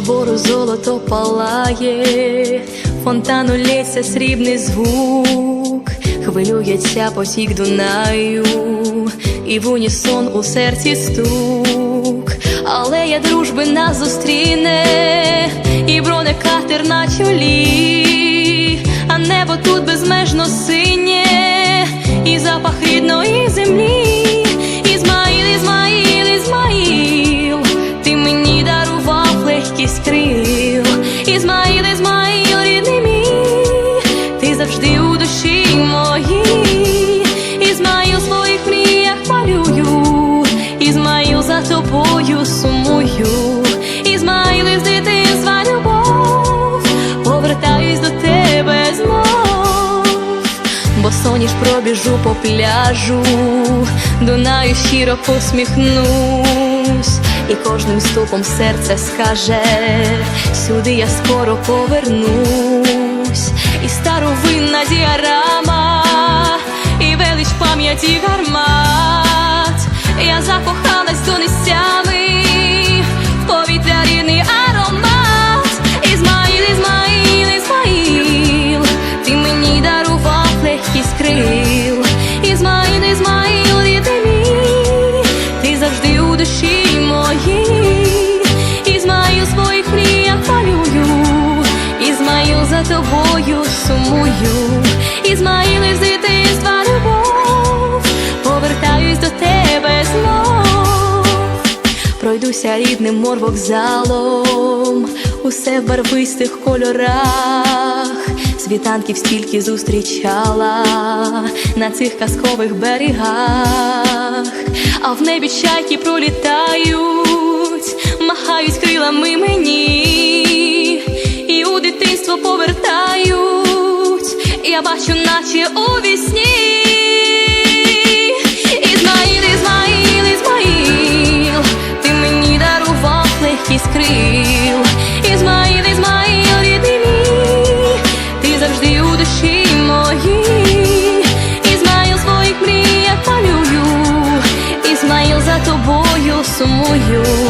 золото палає, фонтану лється срібний звук, хвилюється потік Дунаю, і в унісон у серці стук, але я дружби нас зустріне, і бронекатер на чолі, а небо тут безмежно синє, бо соніш пробіжу по пляжу, Дунаю щиро посміхнусь, і кожним ступом серце скаже, сюди я скоро повернусь, і старовинна діарама, і велич пам'яті гармат, я закохалась тобою сумую. Ізмаїл, із дитинства любов, повертаюсь до тебе знов. Пройдуся рідним морвокзалом, усе в барвистих кольорах, світанків стільки зустрічала на цих казкових берегах, а в небі чайки пролітають, махають крилами мені, і у дитинство повертають, я бачу, наче у вісні. Ізмаїл, Ізмаїл, Ізмаїл, ти мені дарував легкість крил. Ізмаїл, Ізмаїл, рідний мій, ти завжди у душі моїй. Ізмаїл, своїх мріях малюю, Ізмаїл, за тобою сумую.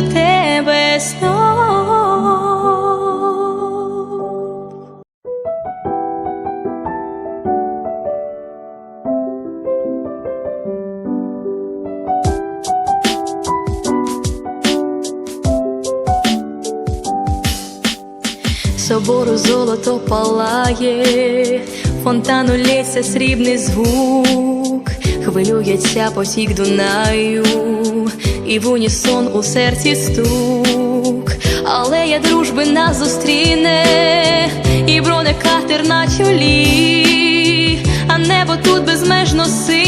До тебе знов. Собору золото палає, фонтану лється срібний звук, хвилюється потік Дунаю, і в унісон у серці стук, але я дружби нас зустріне, і бронекатер на чолі, а небо тут безмежно синє,